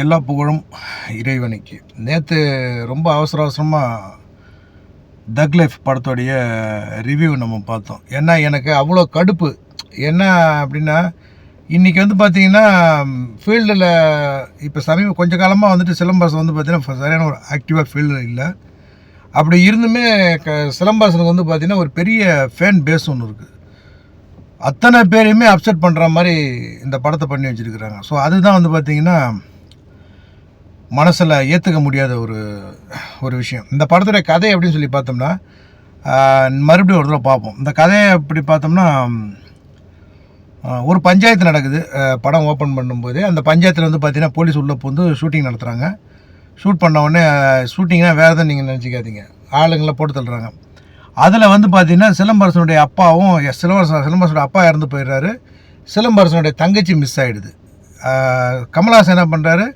எல்லா புகழும் இறைவனுக்கு. நேற்று ரொம்ப அவசர அவசரமாக தக் லைஃப் படத்தோடைய ரிவ்யூ நம்ம பார்த்தோம். ஏன்னா எனக்கு அவ்வளோ கடுப்பு. என்ன அப்படின்னா இன்றைக்கி வந்து பார்த்தீங்கன்னா ஃபீல்டில் இப்போ சமீப கொஞ்ச காலமாக வந்துட்டு சிலம்பரசன் வந்து பார்த்திங்கன்னா சரியான ஒரு ஆக்டிவாக ஃபீல்டில் இல்லை. அப்படி இருந்துமே க சிலம்பரசனுக்கு வந்து பார்த்திங்கன்னா ஒரு பெரிய ஃபேன் பேஸ் ஒன்று இருக்குது அத்தனை பேரையுமே அப்செட் பண்ணுற மாதிரி இந்த படத்தை பண்ணி வச்சுருக்குறாங்க. ஸோ அதுதான் வந்து பார்த்திங்கன்னா மனசில் ஏற்றுக்க முடியாத ஒரு ஒரு விஷயம். இந்த படத்துடைய கதை அப்படின்னு சொல்லி பார்த்தோம்னா மறுபடியும் ஒரு தடவை பார்ப்போம். இந்த கதையை அப்படி பார்த்தோம்னா ஒரு பஞ்சாயத்து நடக்குது. படம் ஓப்பன் பண்ணும்போது அந்த பஞ்சாயத்தில் வந்து பார்த்தீங்கன்னா போலீஸ் உள்ளே புந்து ஷூட்டிங் நடத்துகிறாங்க ஷூட் பண்ண உடனே ஷூட்டிங்னா வேறு எதுவும் நீங்கள் நினச்சிக்காதீங்க. ஆளுங்களை போட்டு தள்ளுறாங்க. அதில் வந்து பார்த்தீங்கன்னா சிலம்பரசனுடைய அப்பாவும் எஸ், சிலம்பரசன் சிலம்பரசனுடைய அப்பா இறந்து போயிடுறாரு. சிலம்பரசனுடைய தங்கச்சி மிஸ் ஆகிடுது கமலஹாசன் என்ன பண்ணுறாரு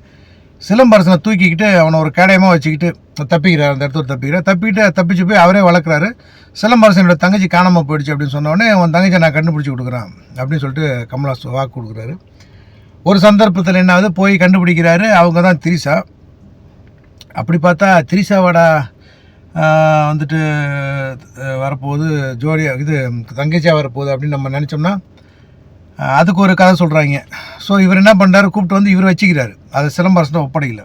சிலம்பரசனை தூக்கிக்கிட்டு அவனை ஒரு கேடயமாக வச்சுக்கிட்டு தப்பிக்கிறார் அந்த இடத்துல தப்பிக்கிறார். தப்பிக்கிட்டு தப்பிச்சு போய் அவரே வளர்க்குறாரு. சிலம்பரசனோட தங்கச்சி காணாமல் போயிடுச்சு அப்படின்னு சொன்னோடனே அவன் தங்கச்சி நான் கண்டுபிடிச்சி கொடுக்குறான் அப்படின்னு சொல்லிட்டு கமலாஸ் வாக்கு கொடுக்குறாரு. ஒரு சந்தர்ப்பத்தில் என்னாவது போய் கண்டுபிடிக்கிறாரு. அவங்க தான் திரிசா அப்படி பார்த்தா திரிசாவோட வந்துட்டு வரப்போகுது ஜோடியாக இது தங்கச்சியாக வரப்போகுது அப்படின்னு நம்ம நினச்சோம்னா அதுக்கு ஒரு கதை சொல்கிறாங்க ஸோ இவர் என்ன பண்ணுறாரு கூப்பிட்டு வந்து இவர் வச்சுக்கிறாரு. அது சிலம்பரசனை ஒப்படைக்கல.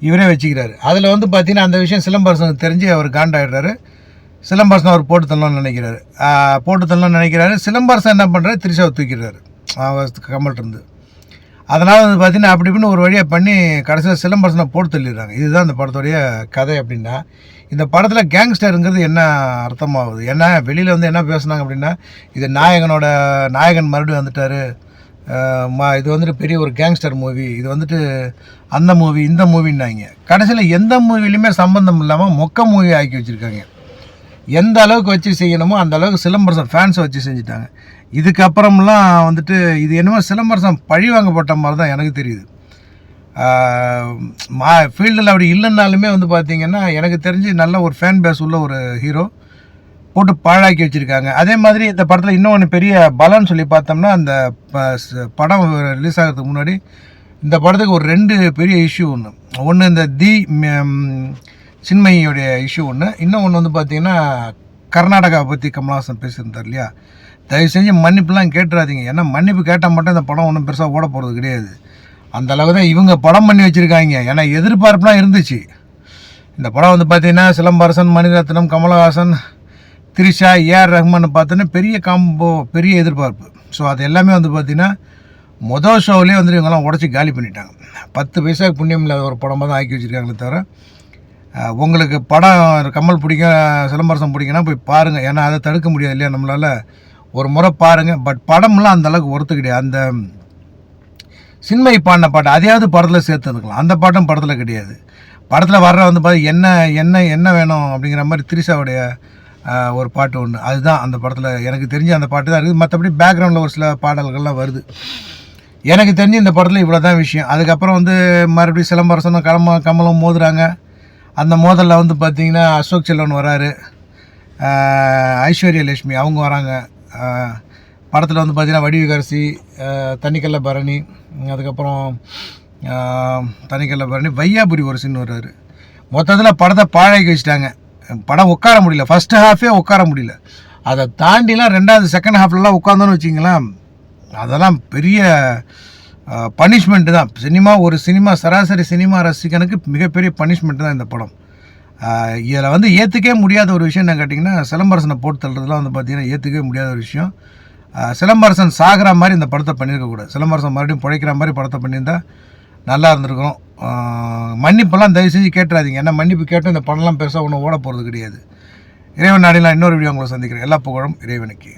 இவரே வச்சுக்கிறாரு. அதில் வந்து பார்த்தீங்கன்னா அந்த விஷயம் சிலம்பரசனுக்கு தெரிஞ்சு அவர் காண்டாயிடுறாரு. சிலம்பரசன் அவர் போட்டு தள்ளலாம்னு நினைக்கிறாரு. போட்டு தள்ளலாம்னு நினைக்கிறாரு. சிலம்பரசன் என்ன பண்ணுறாரு திரிசாவை தூக்கிடுறாரு. அவர் கமல்கிட்ட இருந்து. அதனால் வந்து பார்த்தீங்கன்னா அப்படி இப்படின்னு ஒரு வழியாக பண்ணி கடைசியில் சிலம்பரசனை போட்டு தள்ளிடுறாங்க. இதுதான் இந்த படத்துடைய கதை அப்படின்னா. இந்த படத்தில் கேங்ஸ்டருங்கிறது என்ன அர்த்தமாகுது? ஏன்னா வெளியில் வந்து என்ன பேசுனாங்க அப்படின்னா இது நாயகனோட நாயகன் மறுபடியும் வந்துட்டார். மா இது வந்துட்டு பெரிய ஒரு கேங்ஸ்டர் மூவி இது வந்துட்டு அந்த மூவி இந்த மூவின்னாங்க கடைசியில் எந்த மூவிலையுமே சம்மந்தம் இல்லாமல் மொக்க மூவி ஆக்கி வச்சுருக்காங்க. எந்த அளவுக்கு வச்சு செய்யணுமோ அந்த அளவுக்கு சிலம்பரசன் ஃபேன்ஸை வச்சு செஞ்சுட்டாங்க. இதுக்கப்புறம்லாம் வந்துட்டு இது என்னமோ சிலம்பரசம் பழி வாங்கப்பட்ட மாதிரி தான் எனக்கு தெரியுது. மா ஃபீல்டில் அப்படி இல்லைன்னாலுமே வந்து பார்த்திங்கன்னா எனக்கு தெரிஞ்சு நல்ல ஒரு ஃபேன் பேஸ் உள்ள ஒரு ஹீரோ போட்டு பாழாக்கி வச்சுருக்காங்க. அதே மாதிரி இந்த படத்தில் இன்னொன்று பெரிய பலன்னு சொல்லி பார்த்தோம்னா அந்த படம் ரிலீஸ் ஆகிறதுக்கு முன்னாடி இந்த படத்துக்கு ஒரு ரெண்டு பெரிய இஷ்யூ ஒன்று ஒன்று இந்த தி சின்மையுடைய இஷ்யூ ஒன்று இன்னும் ஒன்று வந்து பார்த்திங்கன்னா கர்நாடகாவை பற்றி கமல்ஹாசன் பேசியிருந்தார் இல்லையா? தயவு செஞ்சு மன்னிப்புலாம் கேட்டுறாதீங்க. ஏன்னா மன்னிப்பு கேட்டால் மட்டும் இந்த படம் ஒன்றும் பெருசாக ஓட போகிறது கிடையாது. அந்த அளவுக்கு தான் இவங்க படம் பண்ணி வச்சுருக்காங்க. ஏன்னா எதிர்பார்ப்புலாம் இருந்துச்சு. இந்த படம் வந்து பார்த்திங்கன்னா சிலம்பரசன் மணிரத்னம் கமலஹாசன் திரிஷா ஏஆர் ரஹ்மான் பார்த்தோன்னா பெரிய காம்போ பெரிய எதிர்பார்ப்பு. ஸோ அது எல்லாமே வந்து பார்த்திங்கன்னா மொதல் ஷோவிலே வந்து இவங்கெல்லாம் உடச்சி காலி பண்ணிட்டாங்க. பத்து பைசா புண்ணியம் இல்லாத ஒரு படமாக தான் ஆக்கி வச்சுருக்காங்களே தவிர உங்களுக்கு படம் கமல் பிடிக்கும் சிலம்பரசம் பிடிக்குன்னா போய் பாருங்கள் ஏன்னா அதை தடுக்க முடியாது இல்லையா நம்மளால்? ஒரு முறை பாருங்கள் பட் படம்லாம் அந்த அளவுக்கு ஒருத்து கிடையாது அந்த சின்மை பாடின பாட்டு அதையாவது படத்தில் சேர்த்துருக்கலாம் அந்த பாட்டும் படத்தில் கிடையாது. படத்தில் வர்ற வந்து பார்த்து என்ன என்ன என்ன வேணும் அப்படிங்கிற மாதிரி திரிஷாவுடைய ஒரு பாட்டு ஒன்று அதுதான் அந்த படத்தில். எனக்கு தெரிஞ்ச அந்த பாட்டு தான் இருக்குது. மற்றபடி பேக்ரவுண்டில் ஒரு சில பாடல்கள்லாம் வருது. எனக்கு தெரிஞ்சு இந்த படத்தில் இவ்வளோ தான் விஷயம். அதுக்கப்புறம் வந்து மறுபடியும் சிலம்பரசனும் கலம கமலும் மோதுறாங்க. அந்த மோதலில் வந்து பார்த்திங்கன்னா அசோக் செல்வன் வராரு. ஐஸ்வர்யா லட்சுமி அவங்க வராங்க. படத்தில் வந்து பார்த்திங்கன்னா வடிவுகரசி தனிக்கல்ல பரணி அதுக்கப்புறம் தனிக்கல்ல பரணி வையாபுரி ஒரு சின்ன வர்றாரு மொத்தத்தில் படத்தை பாழாக்கி வச்சுட்டாங்க. படம் உட்கார முடியல. ஃபஸ்ட்டு ஹாஃபே உட்கார முடியல. அதை தாண்டிலாம் ரெண்டாவது செகண்ட் ஹாஃப்லலாம் உட்காந்தோன்னு வச்சிங்களேன் அதெல்லாம் பெரிய பனிஷ்மெண்ட்டு தான். சினிமா ஒரு சினிமா சராசரி சினிமா ரசிகனுக்கு மிகப்பெரிய பனிஷ்மெண்ட் தான் இந்த படம். இதில் வந்து ஏற்றுக்கவே முடியாத ஒரு விஷயம் என்ன கேட்டிங்கன்னா சிலம்பரசனை போட்டு தள்ளுறதுலாம் வந்து பார்த்தீங்கன்னா ஏற்றுக்கவே முடியாத ஒரு விஷயம். சிலம்பரசன் சாகிற மாதிரி இந்த படத்தை பண்ணியிருக்கக்கூடாது சிலம்பரசன் மறுபடியும் பிழைக்கிற மாதிரி படத்தை பண்ணியிருந்தால் நல்லா இருந்திருக்கும். மன்னிப்பெல்லாம் தயவு செஞ்சு கேட்டுறாதீங்க. ஏன்னா மன்னிப்பு கேட்டோம் இந்த படம்லாம் பெருசாக ஒன்றும் ஓட போகிறது கிடையாது. இறைவன் நாடிலாம் இன்னொரு வீடியோ உங்களை சந்திக்கிறேன். எல்லா புகழும் இறைவனுக்கு.